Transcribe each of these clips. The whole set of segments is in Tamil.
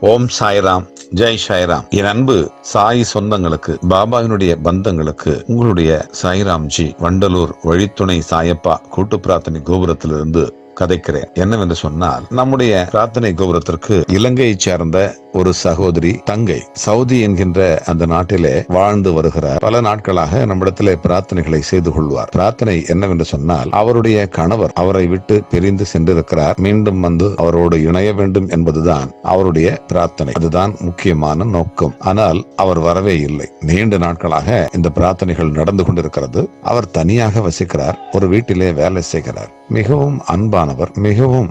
ஓம் சாய்ராம் ஜெய் சாய்ராம். என் அன்பு சாய் சொந்தங்களுக்கு பாபாவினுடைய பந்தங்களுக்கு உங்களுடைய சாய்ராம்ஜி வண்டலூர் வழித்துணை சாயப்பா கூட்டு பிரார்த்தனை கோபுரத்திலிருந்து கதைக்கிறேன். என்னவென்று சொன்னால் நம்முடைய பிரார்த்தனை கோபுரத்திற்கு இலங்கையைச் சேர்ந்த ஒரு சகோதரி தங்கை சவுதி என்கின்ற அந்த நாட்டிலே வாழ்ந்து வருகிறார். பல நாட்களாக நம்மிடத்திலே பிரார்த்தனைகளை செய்து கொள்வார். பிரார்த்தனை என்னவென்று சொன்னால் அவருடைய கணவர் அவரை விட்டு பிரிந்து சென்றிருக்கிறார். மீண்டும் வந்து அவரோடு இணைய வேண்டும் என்பதுதான் அவருடைய பிரார்த்தனை. அதுதான் முக்கியமான நோக்கம். ஆனால் அவர் வரவே இல்லை. நீண்ட நாட்களாக இந்த பிரார்த்தனைகள் நடந்து கொண்டிருக்கிறது. அவர் தனியாக வசிக்கிறார். ஒரு வீட்டிலே வேலை செய்கிறார். மிகவும் அன்பானவர் மிகவும்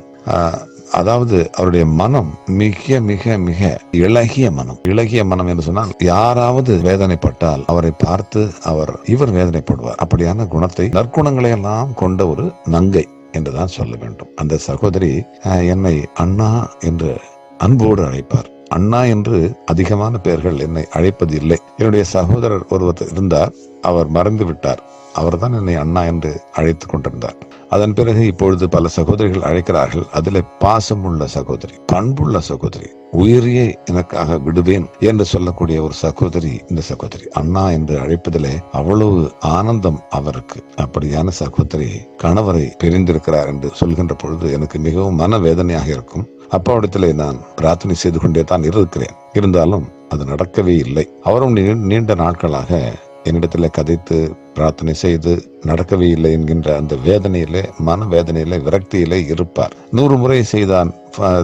அதாவது அவருடைய மனம் மிக மிக மிக இளகிய மனம். இளகிய மனம் என்று சொன்னால் யாராவது வேதனைப்பட்டால் அவரை பார்த்து அவர் இவர் வேதனைப்படுவார். அப்படியான குணத்தை நற்குணங்களை எல்லாம் கொண்ட ஒரு நங்கை என்றுதான் சொல்ல வேண்டும். அந்த சகோதரி என்னை அண்ணா என்று அன்போடு அழைப்பார். அண்ணா என்று அதிகமான பெயர்கள் என்னை அழைப்பது இல்லை என்னுடைய சகோதரர் ஒருவர் இருந்தார். அவர் மறந்து விட்டார். அவர்தான் என்னை அண்ணா என்று அழைத்துக் கொண்டிருந்தார். அதன் பிறகு இப்பொழுது பல சகோதரிகள் அழைக்கிறார்கள். அதில் பாசமுள்ள சகோதரி பண்புள்ள சகோதரி உயிரியை எனக்காக விடுவேன் என்று சொல்லக்கூடிய ஒரு சகோதரி இந்த சகோதரி அண்ணா என்று அழைப்பதிலே அவ்வளவு ஆனந்தம் அவருக்கு. அப்படியான சகோதரி கணவரை பிரிந்திருக்கிறார் என்று சொல்கின்ற பொழுது எனக்கு மிகவும் மனவேதனையாக இருக்கும். அப்பாவிடத்திலே நான் பிரார்த்தனை செய்து கொண்டே தான் இருக்கிறேன் இருந்தாலும் அது நடக்கவே இல்லை. அவரும் நீ- நீண்ட நாட்களாக என்னிடத்தில் கதைத்து பிரார்த்தனை செய்து நடக்கவே இல்லை என்கின்ற அந்த வேதனையிலே மன வேதனையிலே விரக்தியிலே இருப்பார். நூறு முறை செய்தான்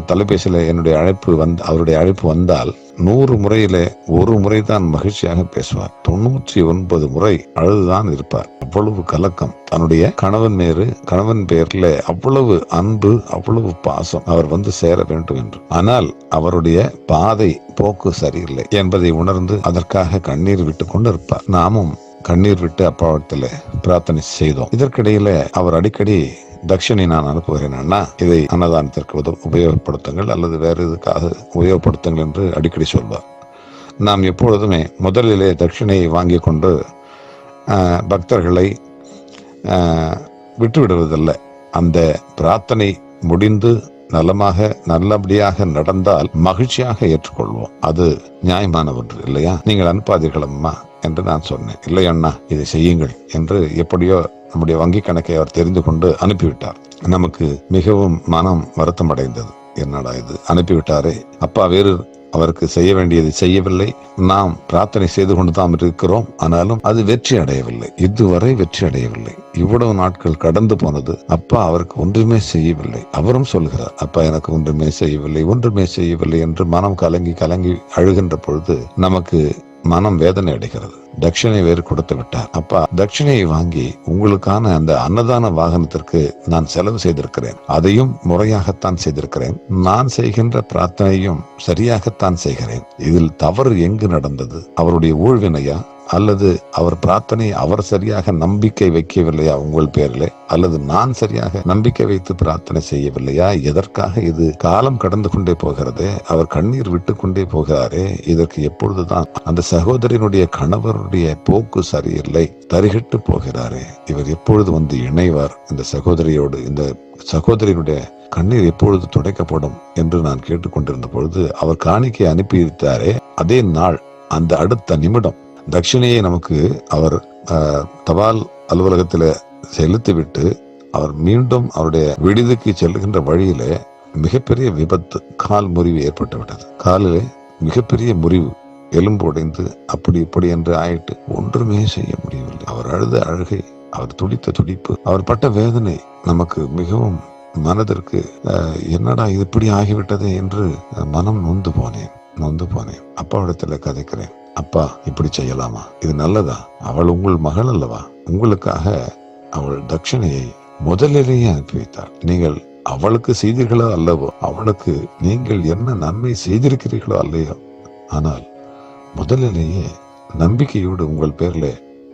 தொலைபேசியில் என்னுடைய அழைப்பு வந்து அவருடைய அழைப்பு வந்தால் நூறு முறையிலே ஒரு முறை தான் மகிழ்ச்சியாக பேசுவார். தொண்ணூற்றி ஒன்பது முறை அழுதுதான் இருப்பார். அவ்வளவு கலக்கம். தன்னுடைய கணவன் மேறு கணவன் பேர்ல அவ்வளவு அன்பு அவ்வளவு பாசம் அவர் வந்து சேர வேண்டும் என்று. ஆனால் அவருடைய பாதை போக்கு சரியில்லை என்பதை உணர்ந்து அதற்காக கண்ணீர் விட்டு கொண்டு இருப்பார் நாமும் கண்ணீர் விட்டு அப்பாவத்தில் பிரார்த்தனை செய்தோம். இதற்கிடையில அவர் அடிக்கடி தட்சிணை நான் அனுப்புகிறேன் அண்ணா. இதை அன்னதானத்திற்கு உத- உபயோகப்படுத்துங்கள் அல்லது வேறு இதுக்காக உபயோகப்படுத்துங்கள் என்று அடிக்கடி சொல்வார். நாம் எப்பொழுதுமே முதலிலே தட்சிணையை வாங்கி கொண்டு பக்தர்களை விட்டுவிடுவதில்லை. அந்த பிரார்த்தனை முடிந்து நலமாக நல்லபடியாக நடந்தால் மகிழ்ச்சியாக ஏற்றுக்கொள்வோம். அது நியாயமான ஒன்று இல்லையா? நீங்கள் அனுப்பாதீர்கள் அம்மா. என்று நான் சொன்னேன். இல்லை அண்ணா இதை செய்யுங்கள் என்று எப்படியோ நம்முடைய வங்கி கணக்கை அவர் தெரிந்து கொண்டு அனுப்பிவிட்டார். நமக்கு மிகவும் மனம் வருத்தம் அடைந்தது. என்னடா இது? அனுப்பிவிட்டாரே. அப்பா வேறு அவருக்கு செய்ய வேண்டியதை செய்யவில்லை. நாம் பிரார்த்தனை செய்து கொண்டு தான் இருக்கிறோம். ஆனாலும் அது வெற்றி அடையவில்லை. இதுவரை வெற்றி அடையவில்லை. இவ்வளவு நாட்கள் கடந்து போனது அப்பா அவருக்கு ஒன்றுமே செய்யவில்லை. அவரும் சொல்கிறார் அப்பா எனக்கு ஒன்றுமே செய்யவில்லை ஒன்றுமே செய்யவில்லை என்று மனம் கலங்கி கலங்கி அழுகின்ற பொழுது நமக்கு மனம் வேதனை அடைகிறது. தட்சிணை வேறு கொடுத்து விட்டார். அப்பா தட்சிணையை வாங்கி உங்களுக்கான அந்த அன்னதான வாகனத்திற்கு நான் செலவு செய்திருக்கிறேன். அதையும் முறையாகத்தான் செய்திருக்கிறேன். நான் செய்கின்ற பிரார்த்தனையும் சரியாகத்தான் செய்கிறேன். இதில் தவறு எங்கு நடந்தது? அவருடைய ஊழ்வினையா? அல்லது அவர் பிரார்த்தனை அவர் சரியாக நம்பிக்கை வைக்கவில்லையா உங்கள் பேரிலே? அல்லது நான் சரியாக நம்பிக்கை வைத்து பிரார்த்தனை செய்யவில்லையா? எதற்காக இது காலம் கடந்து கொண்டே போகிறது? அவர் கண்ணீர் விட்டு கொண்டே போகிறாரே. இதற்கு எப்பொழுதுதான் அந்த சகோதரனுடைய கணவருடைய போக்கு சரியில்லை. தரிகிட்டு போகிறாரே. இவர் எப்பொழுது வந்து இணைவார்? இந்த சகோதரியோடு இந்த சகோதரியினுடைய கண்ணீர் எப்பொழுது துடைக்கப்படும் என்று நான் கேட்டுக்கொண்டிருந்த பொழுது அவர் காணிக்கை அனுப்பியிருத்தாரே அதே நாள் அந்த அடுத்த நிமிடம் தட்சிணையை நமக்கு அவர் தபால் அலுவலகத்தில் செலுத்திவிட்டு அவர் மீண்டும் அவருடைய விடுதிக்கு செல்கின்ற வழியிலே மிகப்பெரிய விபத்து கால் முறிவு ஏற்பட்டு விட்டது காலிலே மிகப்பெரிய முறிவு எலும்பு உடைந்து அப்படி இப்படி என்று ஆயிட்டு ஒன்றுமே செய்ய முடியவில்லை. அவர் அழுத அழுகை அவர் துடித்த துடிப்பு அவர் பட்ட வேதனை நமக்கு மிகவும் மனதிற்கு என்னடா இது இப்படி ஆகிவிட்டதே என்று மனம் நொந்து போனேன் நொந்து போனேன். அப்பாவிடத்தில் கதைக்கிறேன். அப்பா இப்படி செய்யலாமா? இது நல்லதா? அவள் உங்கள் மகள் அல்லவா? உங்களுக்காக அவள் தட்சிணையை முதலிலேயே அனுப்பி வைத்தாள். நீங்கள் அவளுக்கு செய்தீர்களோ அல்லவோ? அவளுக்கு நீங்கள் என்ன நன்மை செய்திருக்கிறீர்களோ அல்லையோ? ஆனால் முதலிலேயே நம்பிக்கையோடு உங்கள் பேர்ல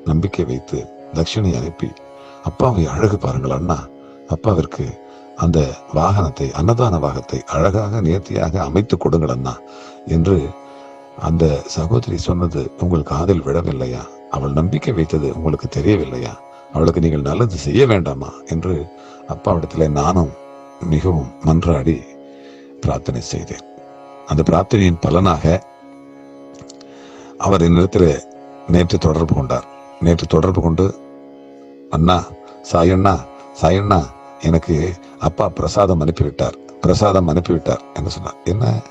நம்பிக்கை வைத்து தட்சிணை அனுப்பி அப்பாவை அழகு பாருங்கள் அண்ணா. அப்பாவிற்கு அந்த வாகனத்தை அன்னதான வாகத்தை அழகாக நேர்த்தியாக அமைத்து கொடுங்கள் அண்ணா என்று அந்த சகோதரி சொன்னது உங்கள் காதில் விழவில்லையா? அவள் நம்பிக்கை வைத்தது உங்களுக்கு தெரியவில்லையா? அவளுக்கு நீங்கள் நல்லது செய்ய வேண்டாமா? என்று அப்பாவிடத்துல நானும் மிகவும் மன்றாடி பிரார்த்தனை செய்தேன். அந்த பிரார்த்தனையின் பலனாக அவர் என்னிடத்தில் நேற்று தொடர்பு கொண்டார். நேற்று தொடர்பு கொண்டு அண்ணா சாயண்ணா சாயண்ணா எனக்கு அப்பா பிரசாதம் அனுப்பிவிட்டார். பிரசாதம் அனுப்பிவிட்டார் என்று சொன்னார். என்ன?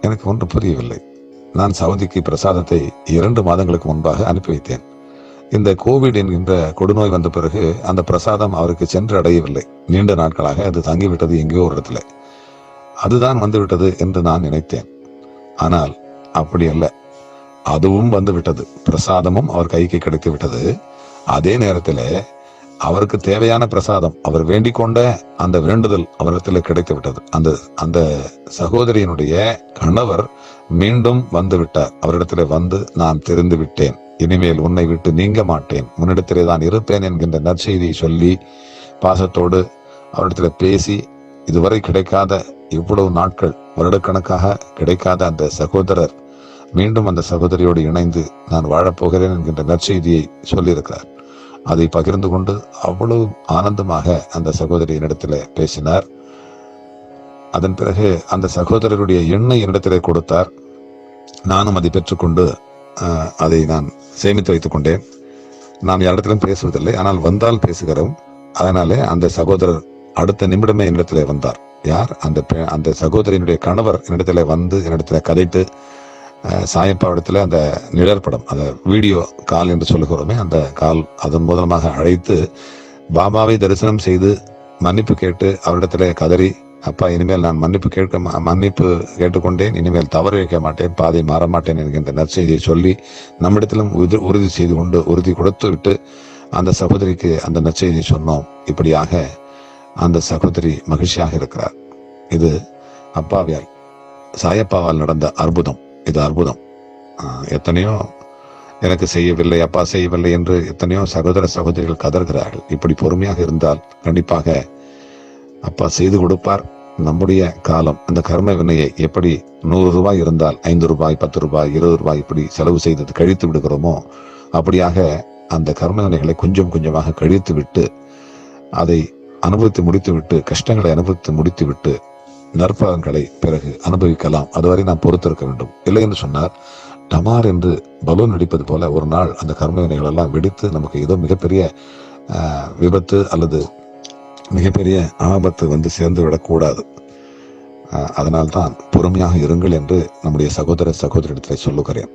எனக்கு ஒன்று புரியவில்லை. நான் சவுதிக்கு பிரசாதத்தை இரண்டு மாதங்களுக்கு முன்பாக அனுப்பி வைத்தேன். இந்த கோவிட் என்கின்ற கொடுநோய் வந்த பிறகு அந்த பிரசாதம் அவருக்கு சென்று அடையவில்லை. நீண்ட நாட்களாக அது தங்கிவிட்டது எங்கேயோ ஒரு இடத்துல. அதுதான் வந்துவிட்டது என்று நான் நினைத்தேன். ஆனால் அப்படி அல்ல. அதுவும் வந்துவிட்டது. பிரசாதமும் அவர் கைக்கு கிடைத்து விட்டது அதே நேரத்தில் அவருக்கு தேவையான பிரசாதம் அவர் வேண்டிக் கொண்ட அந்த வேண்டுதல் அவரிடத்தில் கிடைத்து விட்டது அந்த அந்த சகோதரியினுடைய கணவர் மீண்டும் வந்து விட்டார் அவரிடத்துல வந்து நான் தெரிந்து விட்டேன். இனிமேல் உன்னை விட்டு நீங்க மாட்டேன். உன்னிடத்திலே தான் இருப்பேன் என்கின்ற நற்செய்தியை சொல்லி பாசத்தோடு அவரிடத்துல பேசி இதுவரை கிடைக்காத இவ்வளவு நாட்கள் வருடக்கணக்காக கிடைக்காத அந்த சகோதரர் மீண்டும் அந்த சகோதரியோடு இணைந்து நான் வாழப்போகிறேன் என்கின்ற நற்செய்தியை சொல்லியிருக்கிறார். அதை பகிர்ந்து கொண்டு அவ்வளவு ஆனந்தமாக அந்த சகோதரி என்னிடத்துல பேசினார். அதன் பிறகு அந்த சகோதரருடைய எண்ணை என்னிடத்திலே கொடுத்தார். நானும் அதை பெற்றுக்கொண்டு அதை நான் சேமித்து வைத்துக் கொண்டேன். நான் யாரிடத்திலும் பேசுவதில்லை ஆனால் வந்தால் பேசுகிறோம். அதனாலே அந்த சகோதரர் அடுத்த நிமிடமே என்னிடத்திலே வந்தார். யார்? அந்த பெ- அந்த சகோதரியினுடைய கணவர் என்னிடத்திலே வந்து என்னிடத்திலே கதைத்து அஹ், சாயப்பாவிடத்தில் அந்த நிழற்படம் அந்த வீடியோ கால் என்று சொல்லுகிறோமே அந்த கால் அதன் மூலமாக அழைத்து பாபாவை தரிசனம் செய்து மன்னிப்பு கேட்டு அவரிடத்துல கதறி அப்பா இனிமேல் நான் மன்னிப்பு கேட்க மன்னிப்பு கேட்டுக்கொண்டேன் இனிமேல் தவறு வைக்க மாட்டேன் பாதை மாற மாட்டேன் என்கின்ற நற்செய்தியை சொல்லி நம்மிடத்திலும் உறுதி செய்து கொண்டு உறுதி கொடுத்து விட்டு அந்த சகோதரிக்கு அந்த நற்செய்தியை சொன்னோம். இப்படியாக அந்த சகோதரி மகிழ்ச்சியாக இருக்கிறார். இது அப்பாவியால் சாயப்பாவால் நடந்த அற்புதம். இது அற்புதம். எத்தனையோ எனக்கு செய்யவில்லை அப்பா செய்யவில்லை என்று எத்தனையோ சகோதர சகோதரிகள் கதறுகிறார்கள். இப்படி பொறுமையாக இருந்தால் கண்டிப்பாக அப்பா செய்து கொடுப்பார். நம்முடைய காலம் அந்த கர்ம வினையை எப்படி நூறு ரூபாய் இருந்தால் ஐந்து ரூபாய் பத்து ரூபாய் இருபது ரூபாய் இப்படி செலவு செய்தது கழித்து விடுகிறோமோ அப்படியாக அந்த கர்ம வினைகளை கொஞ்சம் கொஞ்சமாக கழித்து விட்டு அதை அனுபவித்து முடித்து விட்டு கஷ்டங்களை அனுபவித்து முடித்து விட்டு நற்பலன்களை பிறகு அனுபவிக்கலாம். அதுவரை நாம் பொறுத்திருக்க வேண்டும். இல்லை என்று சொன்னார் டமார் என்று பலூன் வெடிப்பது போல ஒரு நாள் அந்த கர்மவினைகளெல்லாம் எல்லாம் வெடித்து நமக்கு ஏதோ மிகப்பெரிய விபத்து அல்லது மிகப்பெரிய ஆபத்து வந்து சேர்ந்து விடக்கூடாது. அதனால்தான் பொறுமையாக இருங்கள் என்று நம்முடைய சகோதர சகோதரிடத்தில் சொல்லுகிறேன்.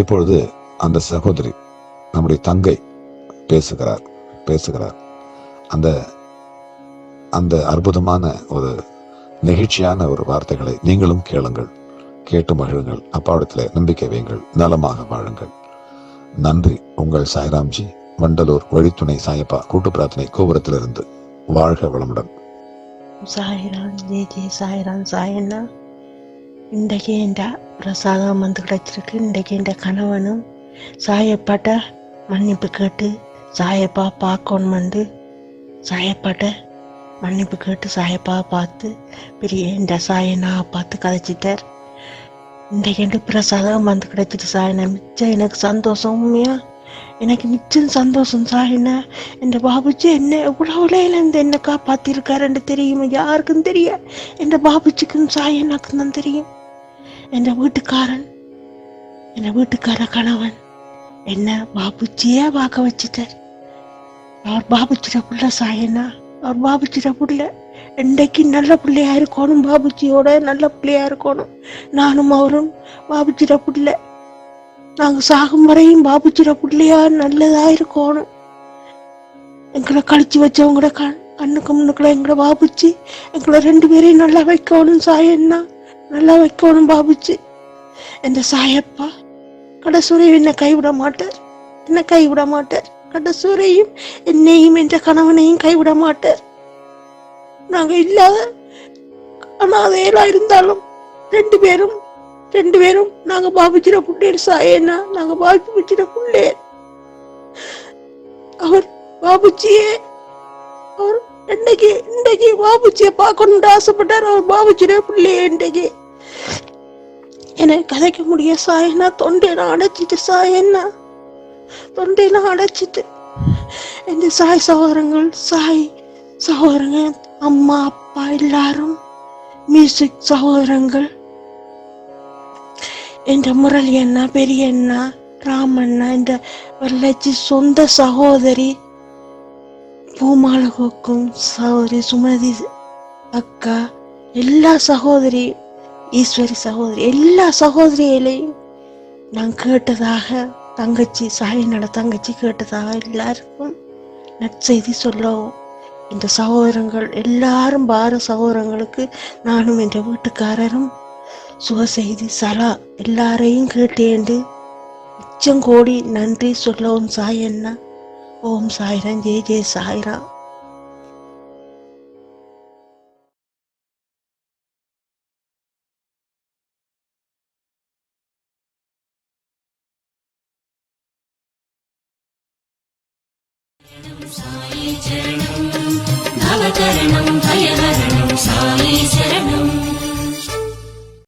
இப்பொழுது அந்த சகோதரி நம்முடைய தங்கை பேசுகிறார் பேசுகிறார். அந்த அந்த அற்புதமான ஒரு நெகிழ்ச்சியான ஒரு வார்த்தைகளை நீங்களும் கேளுங்கள். கேட்டு மகிழுங்கள். அப்பாவிடத்தில் நம்பிக்கை வையுங்கள். நலமாக வாழுங்கள். நன்றி. உங்கள் சாய்ராம்ஜி வண்டலூர் வழித்துணை சாயப்பா கூட்டு பிரார்த்தனை கோபுரத்திலிருந்து வாழ்க வளமுடன். சாய்ராம் ஜெய் ஜெய் சாய்ராம் சாயண்ணா. இன்றைக்கு என்ற பிரசாதம் வந்து கிடைச்சிருக்கு. இன்றைக்கு என்ற கணவனும் சாயப்பாட்ட மன்னிப்பு கேட்டு சாயப்பா பார்க்கணும் வந்து சாயப்பாட்ட மன்னிப்பு கேட்டு சாயப்பாவை பார்த்து பெரிய இந்த சாயனா பார்த்து கதைச்சிட்டார். இன்றைக்கு என்ற பிரசாதம் வந்து கிடைச்சிட்டு சாயனா மிச்சம் எனக்கு சந்தோஷம் உண்மையா? எனக்கு மிச்சம் சந்தோஷம் சாயினா என் பாபுஜி என்ன எவ்வளோ இருந்து என்ன காப்பாத்திருக்காருன்னு தெரியும்? யாருக்கும் தெரிய? என் பாபுஜிக்கும் சாய் தான் தெரியும். என் வீட்டுக்காரன் என் வீட்டுக்கார கணவன் என்ன பாபுஜியே பார்க்க வச்சுட்டார். அவர் பாபுஜிட புள்ள சாயனா அவர் பாபுஜிட புள்ள இன்றைக்கு நல்ல பிள்ளையா இருக்கணும் பாபுஜியோட நல்ல பிள்ளையா இருக்கணும். நானும் அவரும் பாபுஜிட புள்ள நாங்கள் சாகும் வரையும் பாபுஜிட பிள்ளையா நல்லதா இருக்கணும். எங்களை கழிச்சு வச்சவங்கள கண் கண்ணுக்கு முன்னுக்குள்ள எங்களை பாபுச்சி எங்களை ரெண்டு பேரையும் நல்லா வைக்கணும் சாயன்னா நல்லா வைக்கணும் பாபுச்சி என்ற சாயப்பா கடைசுரையும் என்னை கைவிட மாட்டார். என்னை கைவிட மாட்டார். கடைசுரையும் என்னையும் என்ற கணவனையும் கைவிட மாட்டார். நாங்க இல்லாத அனாதையெல்லாம் இருந்தாலும் ரெண்டு பேரும் ரெண்டு பேரும் நாங்க பாபிச்சிட புள்ளேர் சாயேனா நாங்க பாபிச்சிட புள்ளேர் அவர் பாபுச்சியே அவர் இன்னைக்கு இன்னைக்கு பாபுச்சியை பார்க்கணும்னு ஆசைப்பட்டார் அவர் பாபுச்சிட பிள்ளையே இன்னைக்கு எனக்கு கதைக்க முடிய சாயனா தொண்டையெல்லாம் அடைச்சிட்டு சாயன்னா தொண்டையெல்லாம் அடைச்சிட்டு. என் சாய் சகோதரங்கள் சாய் சகோதரங்க அம்மா அப்பா எல்லாரும் மியூசிக் சகோதரங்கள். என் முரளி அண்ணா பெரிய அண்ணா ராமண்ணா இந்த வரலட்சி சொந்த சகோதரி பூமாலை கோக்கும் சகோதரி சுமதி அக்கா எல்லா சகோதரி ஈஸ்வரி சகோதரி எல்லா சகோதரிகளையும் நான் கேட்டதாக தங்கச்சி சாயினோட தங்கச்சி கேட்டதாக எல்லாருக்கும் நற்செய்தி சொல்லவும் இந்த சகோதரங்கள் எல்லாரும் பார சகோதரங்களுக்கு நானும் என்ற வீட்டுக்காரரும் சுக செய்தி சலா எல்லாரையும் கேட்டேண்டு. உச்சம் கோடி நன்றி சொல்லவும் சாயண்ணா. ஓம் சாய்ராம் ஜெய ஜெய சாய்ராம்.